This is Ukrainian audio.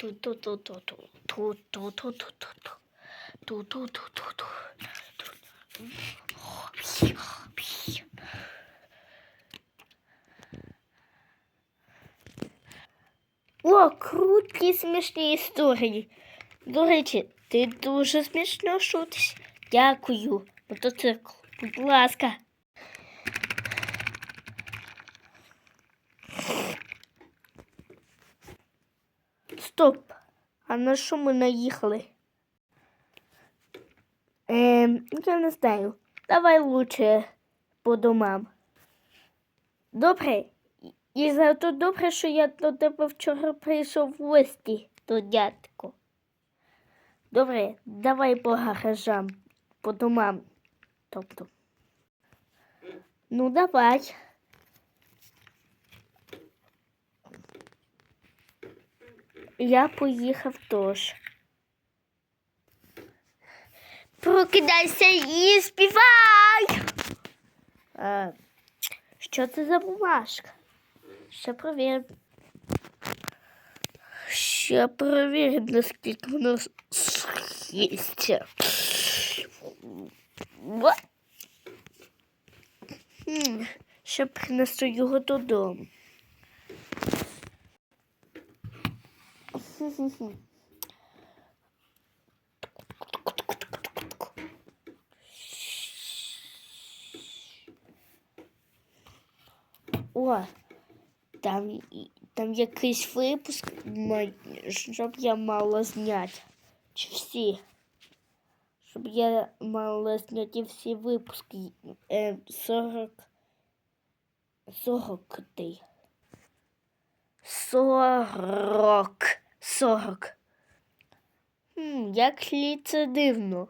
Ту-ту-ту-ту-ту. Ту-ту-ту-ту-ту-ту. Ту-ту-ту-ту-ту. О, круті смішні історії. До речі, ти дуже смішно шутиш. Дякую. Мотоцикл, будь ласка. Стоп. А на що ми наїхали? Ем, я не знаю. Давай лучше по домам. Добре. І зато добре, що я до тебе вчора прийшов в гості до дядько. Добре, давай по гаражам, по домам. Тобто. Ну, давай. Я поїхав теж. Прокидайся і співай. А, що це за бумажка? Ще провіримо. Ще перевіримо, наскільки воно схистя. Ще принесу його додому. О, там, там якийсь випуск, щоб я мала зняти. Чи всі? Щоб я мала зняти всі випуски. Е, 40. 40 40. 40. Хм, як лі це дивно.